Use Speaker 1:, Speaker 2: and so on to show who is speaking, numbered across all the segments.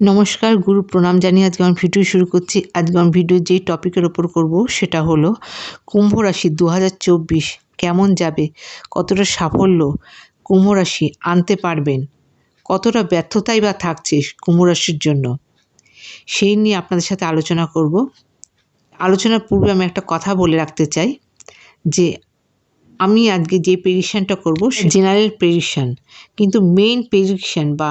Speaker 1: নমস্কার, গুরু প্রণাম জানিয়ে আজকে আমি ভিডিও শুরু করছি। আজকে আমি ভিডিও যেই টপিকের ওপর করব সেটা হলো, কুম্ভ রাশি দু হাজার চব্বিশ কেমন যাবে? কতটা সাফল্য কুম্ভ রাশি আনতে পারবেন? কতটা ব্যর্থতাই বা থাকছে কুম্ভ রাশির জন্য? সেই নিয়ে আপনাদের সাথে আলোচনা করব। আলোচনার পূর্বে আমি একটা কথা বলে রাখতে চাই, যে আমি আজকে যে প্রেডিকশানটা করব জেনারেল প্রেডিকশান কিন্তু মেইন প্রেডিকশান বা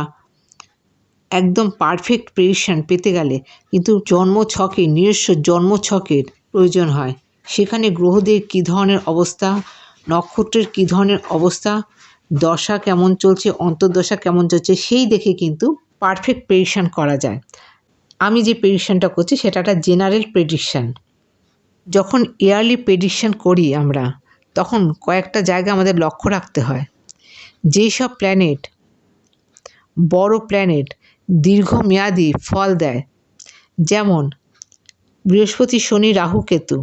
Speaker 1: একদম পারফেক্ট প্রেডিকশান পেতে গেলে কিন্তু জন্মছকে, নিজস্ব জন্ম ছকের প্রয়োজন হয়। সেখানে গ্রহদের কী ধরনের অবস্থা, নক্ষত্রের কী ধরনের অবস্থা, দশা কেমন চলছে, অন্তর্দশা কেমন চলছে, সেই দেখে কিন্তু পারফেক্ট প্রেডিকশান করা যায়। আমি যে প্রেডিকশানটা করছি সেটা একটা জেনারেল প্রেডিকশান যখন ইয়ারলি প্রেডিকশান করি আমরা, তখন কয়েকটা জায়গা আমাদের লক্ষ্য রাখতে হয়। যেই সব প্ল্যানেট বড় প্ল্যানেট দীর্ঘমেয়াদী ফল দেয়। যেমন, বৃহস্পতি, শনি, রাহু, কেতু।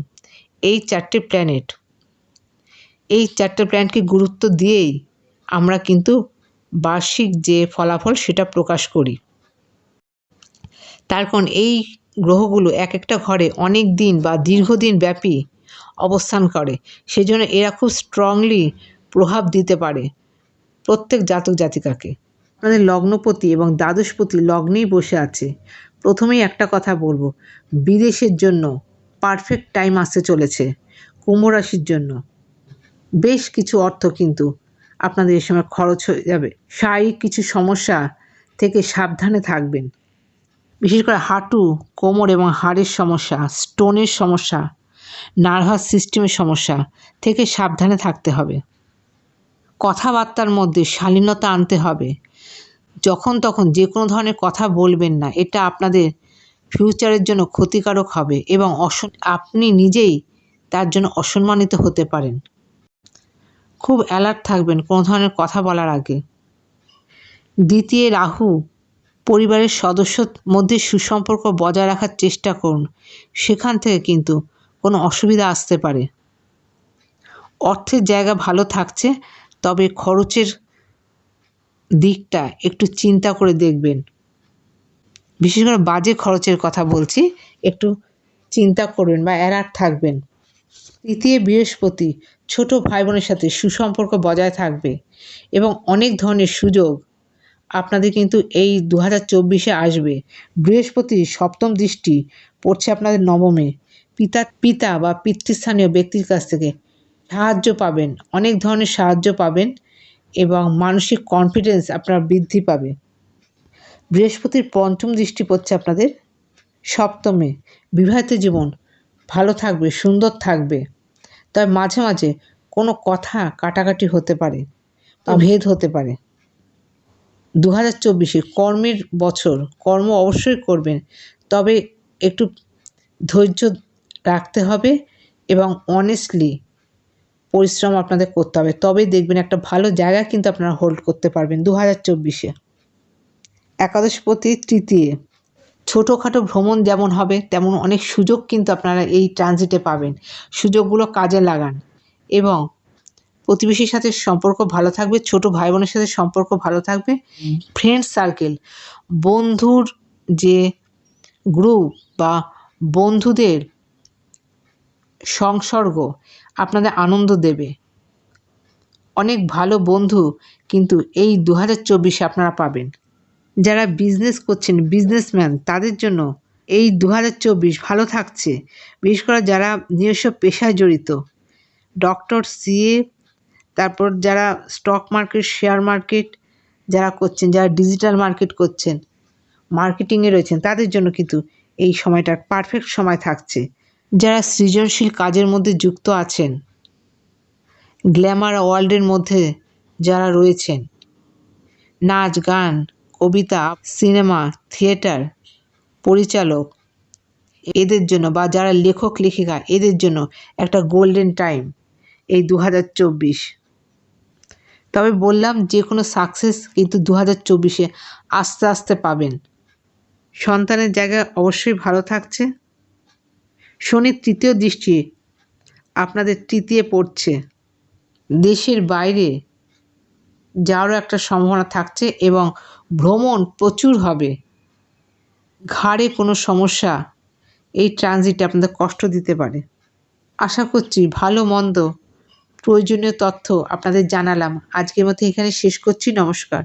Speaker 1: এই চারটে প্ল্যানেট এই চারটে প্ল্যানেটকে গুরুত্ব দিয়েই আমরা কিন্তু বার্ষিক যে ফলাফল সেটা প্রকাশ করি। তার কারণ এই গ্রহগুলো এক একটা ঘরে অনেক দিন বা দীর্ঘদিন ব্যাপী অবস্থান করে। সেজন্য এরা খুব স্ট্রংলি প্রভাব দিতে পারে প্রত্যেক জাতক জাতিকাকে। আপনাদের লগ্নপতি এবং দ্বাদশপতি লগ্নেই বসে আছে। প্রথমেই একটা কথা বলব। বিদেশের জন্য পারফেক্ট টাইম আসতে চলেছে কুম্ভ রাশির জন্য। বেশ কিছু অর্থ কিন্তু আপনাদের এ সময় খরচ হয়ে যাবে। শারীরিক কিছু সমস্যা থেকে সাবধানে থাকবেন। বিশেষ করে হাঁটু, কোমর এবং হাড়ের সমস্যা স্টোনের সমস্যা নার্ভাস সিস্টেমের সমস্যা থেকে সাবধানে থাকতে হবে। কথাবার্তার মধ্যে শালীনতা আনতে হবে। যখন তখন যে কোনো ধরনের কথা বলবেন না, এটা আপনাদের ফিউচারের জন্য ক্ষতিকারক হবে এবং আপনি নিজেই তার জন্য অসম্মানিত হতে পারেন। খুব অ্যালার্ট থাকবেন কোনো ধরনের কথা বলার আগে। দ্বিতীয়, রাহু, পরিবারের সদস্যর মধ্যে সুসম্পর্ক বজায় রাখার চেষ্টা করুন। সেখান থেকে কিন্তু কোনো অসুবিধা আসতে পারে। অর্থের জায়গা ভালো থাকছে, তবে খরচের দিকটা একটু চিন্তা করে দেখবেন। বিশেষ করে বাজে খরচের কথা বলছি, একটু চিন্তা করবেন বা অ্যালার্ট থাকবেন। তৃতীয় বৃহস্পতি ছোট ভাই বোনের সাথে সুসম্পর্ক বজায় থাকবে এবং অনেক ধরনের সুযোগ আপনাদের কিন্তু এই দু হাজার চব্বিশে আসবে। বৃহস্পতি সপ্তম দৃষ্টি পড়ছে আপনাদের নবমে। পিতা পিতা বা পিতৃস্থানীয় ব্যক্তির কাছ থেকে সাহায্য পাবেন, অনেক ধরনের সাহায্য পাবেন। এবং মানসিক কনফিডেন্স আপনার বৃদ্ধি পাবে। বৃহস্পতির পঞ্চম দৃষ্টি পড়ছে আপনাদের সপ্তমে। বিবাহিত জীবন ভালো থাকবে সুন্দর থাকবে। তবে মাঝে মাঝে কোনো কথা কাটাকাটি হতে পারে বা ভেদ হতে পারে। দু হাজার চব্বিশে কর্মের বছর কর্ম অবশ্যই করবেন তবে একটু ধৈর্য রাখতে হবে এবং অনেস্টলি পরিশ্রম আপনাদের করতে হবে। তবেই দেখবেন একটা ভালো জায়গা কিন্তু আপনারা হোল্ড করতে পারবেন দু হাজার চব্বিশে একাদশপতি তৃতীয়। ছোটোখাটো ভ্রমণ যেমন হবে তেমন অনেক সুযোগ কিন্তু আপনারা এই ট্রানজিটে পাবেন। সুযোগগুলো কাজে লাগান। এবং প্রতিবেশীর সাথে সম্পর্ক ভালো থাকবে ছোট ভাই বোনের সাথে সম্পর্ক ভালো থাকবে। ফ্রেন্ড সার্কেল বন্ধুর যে গ্রুপ বা বন্ধুদের সংসর্গ আপনাদের আনন্দ দেবে। অনেক ভালো বন্ধু কিন্তু এই দু হাজার চব্বিশে আপনারা পাবেন। যারা বিজনেস করছেন বিজনেসম্যান তাদের জন্য এই দু হাজার চব্বিশ ভালো থাকছে। বিশেষ করে যারা নিজস্ব পেশায় জড়িত ডক্টর সিএ তারপর যারা স্টক মার্কেট শেয়ার মার্কেট যারা করছেন, যারা ডিজিটাল মার্কেট করছেন মার্কেটিংয়ে রয়েছেন, তাদের জন্য কিন্তু এই সময়টা পারফেক্ট সময় থাকছে। যারা সৃজনশীল কাজের মধ্যে যুক্ত আছেন, গ্ল্যামার ওয়ার্ল্ডের মধ্যে যারা রয়েছেন, নাচ, গান, কবিতা, সিনেমা, থিয়েটার, পরিচালক, এদের জন্য বা যারা লেখক, লেখিকা, এদের জন্য একটা গোল্ডেন টাইম এই দু হাজার চব্বিশ। তবে বললাম যে কোনো সাকসেস কিন্তু দু হাজার চব্বিশে আস্তে আস্তে পাবেন। সন্তানের জায়গা অবশ্যই ভালো থাকছে। শনির তৃতীয় দৃষ্টি আপনাদের তৃতীয় পড়ছে। দেশের বাইরে যাওয়ারও একটা সম্ভাবনা থাকছে এবং ভ্রমণ প্রচুর হবে। ঘাড়ে কোনো সমস্যা এই ট্রানজিট আপনাদের কষ্ট দিতে পারে। আশা করছি ভালো, মন্দ, প্রয়োজনীয় তথ্য আপনাদের জানালাম। আজকের মতো এখানে শেষ করছি। নমস্কার।